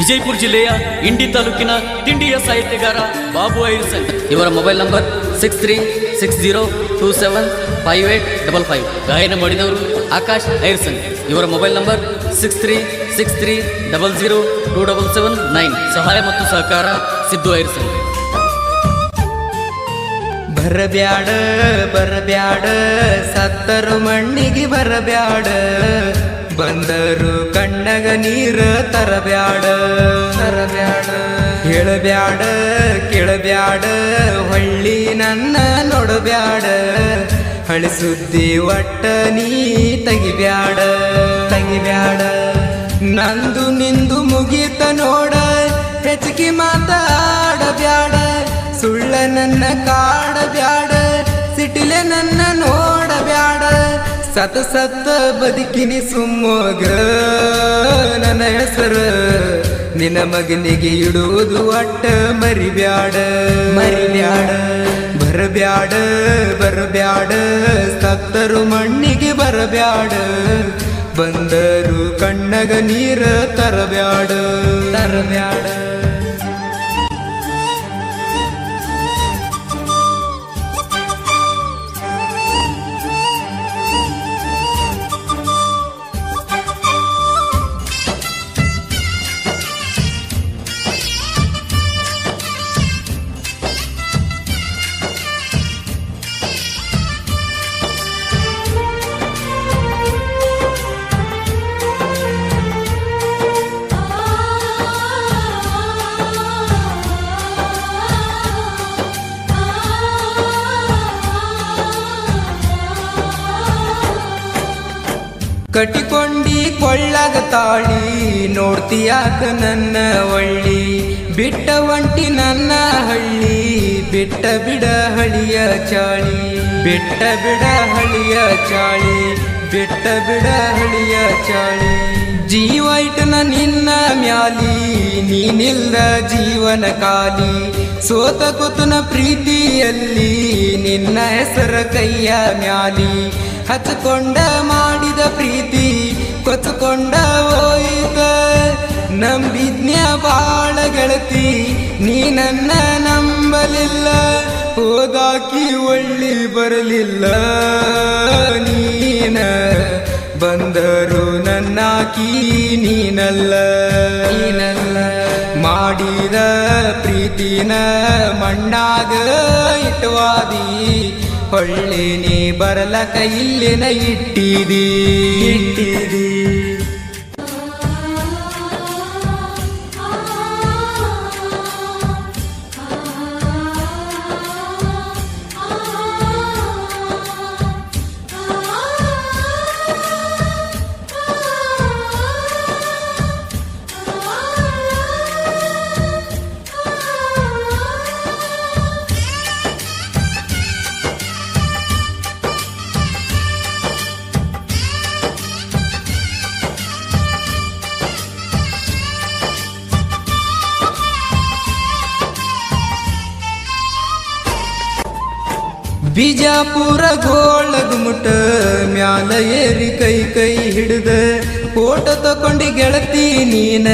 ವಿಜಯಪುರ ಜಿಲ್ಲೆಯ ಇಂಡಿ ತಾಲೂಕಿನ ತಿಂಡಿಯ ಸಾಹಿತ್ಯಗಾರ ಬಾಬು ಐರ್ಸನ್ ಇವರ mobile number six three six zero two seven five eight double five. ಗಾಯನ ಮಾಡಿದವರು ಆಕಾಶ್ ಐರ್ಸನ್ ಇವರ mobile number six three six three double zero two double seven nine. ಸಹಾಯ ಮತ್ತು ಸಹಕಾರ ಸಿದ್ದು ಐರ್ಸನ್ ಬರಬ್ಯಾಡ ಬರಬ್ಯಾಡ, ಸತ್ತರು ಮಣ್ಣಿಗೆ ಬರಬ್ಯಾಡ. ಬಂದರು ನೀರ ತರಬ್ಯಾಡ. ತರಬ್ಯಾಡ ಹೇಳಬ್ಯಾಡ, ಕೇಳಬ್ಯಾಡ, ಹೊಳ್ಳಿ ನನ್ನ ನೋಡಬ್ಯಾಡ. ಹಳಿ ಸುದ್ದಿ ಒಟ್ಟ ನೀ ತೆಗಿಬ್ಯಾಡ. ತಗಿಬ್ಯಾಡ. ನಂದು ನಿಂದು ಮುಗೀತ ನೋಡ ಹೆಚ್ಚಿಗೆ ಮಾತಾಡಬ್ಯಾಡ. ಸುಳ್ಳ ನನ್ನ ಕಾಡಬ್ಯಾಡ, ಸಿಟಿಲೆ ನನ್ನ ನೋಡಬ್ಯಾಡ ಸತ ಸತ್ತ ಬದುಕಿನಿ ಸುಮ್ಮೋಗ ನನ್ನ ಹೆಸರು ನಿನ್ನ ಮಗನಿಗೆ ಇಡುವುದು ಅಟ್ಟ ಮರಿಬ್ಯಾಡ. ಮರಿಬ್ಯಾಡ, ಬರಬ್ಯಾಡ ಬರಬ್ಯಾಡ. ಸತ್ತರು ಮಣ್ಣಿಗೆ ಬರಬ್ಯಾಡ. ಬಂದರು ಕಣ್ಣಗ ನೀರ ತರಬ್ಯಾಡ. ತರಬ್ಯಾಡ. ಕಟಿಕೊಂಡಿ ಕೊಳ್ಳದ ತಾಳಿ ನೋಡ್ತೀಯಾಕ ನನ್ನ ಒಳ್ಳಿ ಬಿಟ್ಟ ಒಂಟಿ ನನ್ನ ಹಳ್ಳಿ, ಬಿಟ್ಟ ಬಿಡ ಹಳಿಯ ಚಾಳಿ. ಬಿಟ್ಟ ಬಿಡ ಹಳಿಯ ಚಾಳಿ, ಬಿಟ್ಟ ಬಿಡ ಹಳಿಯ ಚಾಳಿ. ಜೀವ ಇಟ್ಟನ ನಿನ್ನ ಮ್ಯಾಲಿ ನೀನಿಲ್ಲ ಜೀವನ ಕಾಲಿ ಸೋತ ಕುತನ ಪ್ರೀತಿಯಲ್ಲಿ, ನಿನ್ನ ಹೆಸರ ಕೈಯ ಮ್ಯಾಲಿ. ಹಚ್ಕೊಂಡ ಮಾಡಿದ ಪ್ರೀತಿ ಕೊಚ್ಕೊಂಡ ಹೋಯಿತ. ನಂಬಿದ್ನ್ಯ ಬಾಳ ಗೆಳತಿ ನೀ ನನ್ನ ನಂಬಲಿಲ್ಲ. ಹೋದಾಕಿ ಒಳ್ಳಿ ಬರಲಿಲ್ಲ. ನೀನ ಬಂದರು ನನ್ನಾಕಿ ನೀನಲ್ಲ. ನೀನಲ್ಲ. ಮಾಡಿದ ಪ್ರೀತಿನ ಮಣ್ಣಾಗ ಇಟ್ವಾದಿ. ಹೊಳ್ಳಿ ನೀ ಬರಲಕ ಇಲ್ಲಿನ ಇಟ್ಟಿದಿ. ಇಟ್ಟಿದಿ. ಬಿಜಾಪುರ ಗೋಳದ ಮುಟ ಮ್ಯಾಲ ಏರಿ ಕೈ ಕೈ ಹಿಡಿದ ಫೋಟೋ ತಕೊಂಡಿ ಗೆಳತಿ ನೀನ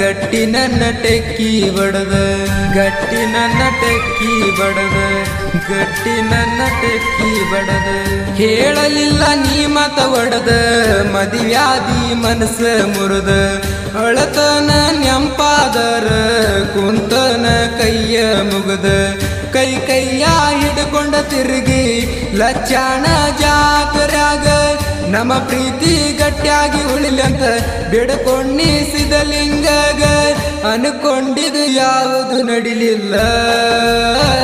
ಗಟ್ಟಿ ನನ್ನ ಟೆಕ್ಕಿ ಬಡದ ಗಟ್ಟಿ ನನ್ನ ಟೆಕ್ಕಿ ಬಡದ ಗಟ್ಟಿ ನನ್ನ ಟೆಕ್ಕಿ ಬಡದ ಹೇಳಲಿಲ್ಲ ನೀ ಮತ ಒಡದ ಮದಿವ್ಯಾದಿ ಮನಸ್ಸ ಮುರಿದ ಅಳತನ ನೆಂಪಾದರ ಕುಂತನ ಕೈಯ ಮುಗದ ಕೈ ಕೈಯ ಹಿಡ್ಕೊಂಡ ತಿರುಗಿ ಲಚ್ಚಾಣ ಜಾಕರ್ಯಾಗ ನಮ್ಮ ಪ್ರೀತಿ ಗಟ್ಟಿಯಾಗಿ ಉಳಿಲಂತ ಬಿಡ್ಕೊಂಡಿಸಿದ ಲಿಂಗಗ ಅನ್ಕೊಂಡಿದು ಯಾವುದು ನಡಿಲಿಲ್ಲ.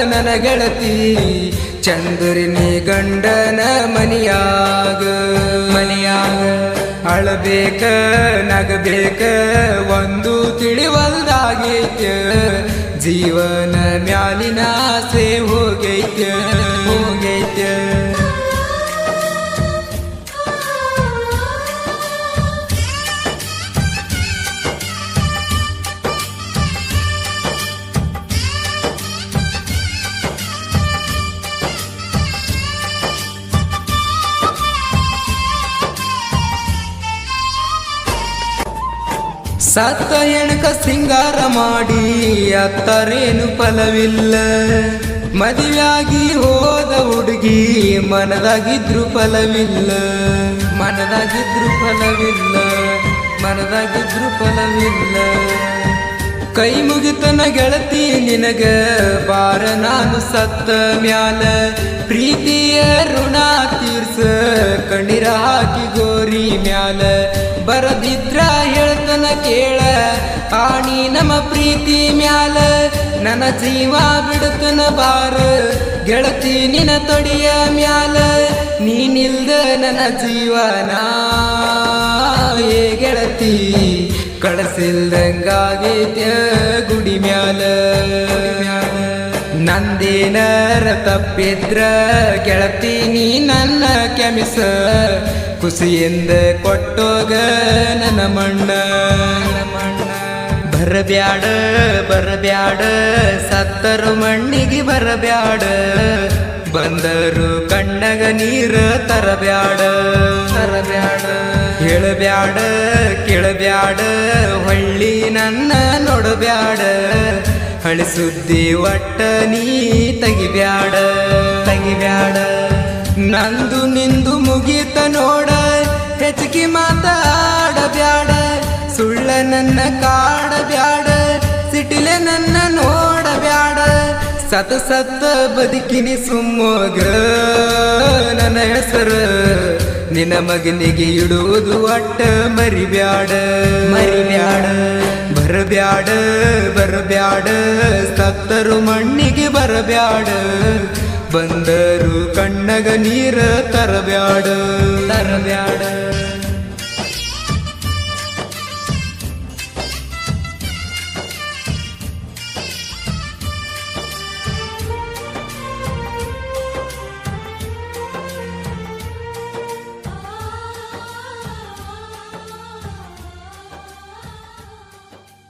ನನ್ನ ಗೆಳತಿ ಚಂದ್ರಿನಿ ಗಂಡನ ಮನಿಯಾಗ. ಮನಿಯಾಗ. ಅಳಬೇಕ ನಗಬೇಕ ಒಂದು ತಿಳಿವಲ್ದಾಗೈತೆ. ಜೀವನ ಮ್ಯಾಲಿನ ಆಸೆ ಹೋಗೈತೆ ಹೋಗೈತೆ ಸತ್ತ ಎಣಕ ಸಿಂಗಾರ ಮಾಡಿ, ಅತ್ತರೇನು ಫಲವಿಲ್ಲ. ಮದುವೆಯಾಗಿ ಹೋದ ಹುಡುಗಿ, ಮನದಾಗಿದ್ರು ಫಲವಿಲ್ಲ. ಮನದಾಗಿದ್ರು ಫಲವಿಲ್ಲ. ಮನದಾಗಿದ್ರು ಫಲವಿಲ್ಲ. ಕೈ ಮುಗಿತನ ಗೆಳತಿ ನಿನಗ, ಬಾರ ನಾನು ಸತ್ತ ಮ್ಯಾಲ. ಪ್ರೀತಿಯ ಋಣ ತೀರ್ಸ, ಕಣ್ಣೀರ ಹಾಕಿ ಗೋರಿ ಮ್ಯಾಲ. ಬರದಿದ್ರ ಹೇಳ್ತನ ಕೇಳ. ಆಣಿ ನಮ್ಮ ಪ್ರೀತಿ ಮ್ಯಾಲ, ನನ್ನ ಜೀವ ಬಿಡುತ್ತನ ಬಾರ. ಗೆಳತಿ ನಿನ ತೊಡಿಯ ಮ್ಯಾಲ ನೀನಿಲ್ದ ನನ್ನ ಜೀವನ. ಏ ಗೆಳತಿ ಕಳಸಿಲ್ದಂಗಾಗೈತ್ಯ ಗುಡಿ ಮ್ಯಾಲ. ನಂದೇನರ ತಪ್ಪಿದ್ರ ಗೆಳತಿ ನೀ ನನ್ನ ಕೆಮಿಸ. ಖುಷಿಯಿಂದ ಕೊಟ್ಟೋಗ ನನ್ನ ಮಣ್ಣ. ಬರಬ್ಯಾಡ ಬರಬ್ಯಾಡ, ಸತ್ತರು ಮಣ್ಣಿಗೆ ಬರಬ್ಯಾಡ. ಬಂದರು ಕಣ್ಣಗ ನೀರ ತರಬ್ಯಾಡ ತರಬ್ಯಾಡ. ಹೇಳಬ್ಯಾಡ, ಕೇಳಬ್ಯಾಡ, ಹೊಳ್ಳಿ ನನ್ನ ನೋಡಬ್ಯಾಡ. ಹಳಿ ಸುದ್ದಿ ಒಟ್ಟ ನೀ ತೆಗಿಬ್ಯಾಡ. ತಗಿಬ್ಯಾಡ. ನಂದು ನಿಂದು ಮುಗೀತ ನೋಡ. ಹೆಚ್ಚಿಗೆ ಮಾತಾಡಬ್ಯಾಡ. ಸುಳ್ಳ ನನ್ನ ಕಾಡಬ್ಯಾಡ. ಸಿಟಿಲೆ ನನ್ನ ನೋಡಬ್ಯಾಡ. ಸತ ಸತ್ತ ಬದುಕಿನಿ ಸುಮ್ಮೋಗ. ನನ್ನ ಹೆಸರು ನಿನ್ನ ಮಗನಿಗೆ ಇಡುವುದು ಒಟ್ಟ ಮರಿಬ್ಯಾಡ. ಮರಿಬ್ಯಾಡ. ಬರಬ್ಯಾಡ ಬರಬ್ಯಾಡ ಸತ್ತರು ಮಣ್ಣಿಗೆ ಬರಬ್ಯಾಡ ಬಂದರು ಕಣ್ಣಗ ನೀರ ತರಬ್ಯಾಡ. ತರಬ್ಯಾಡ.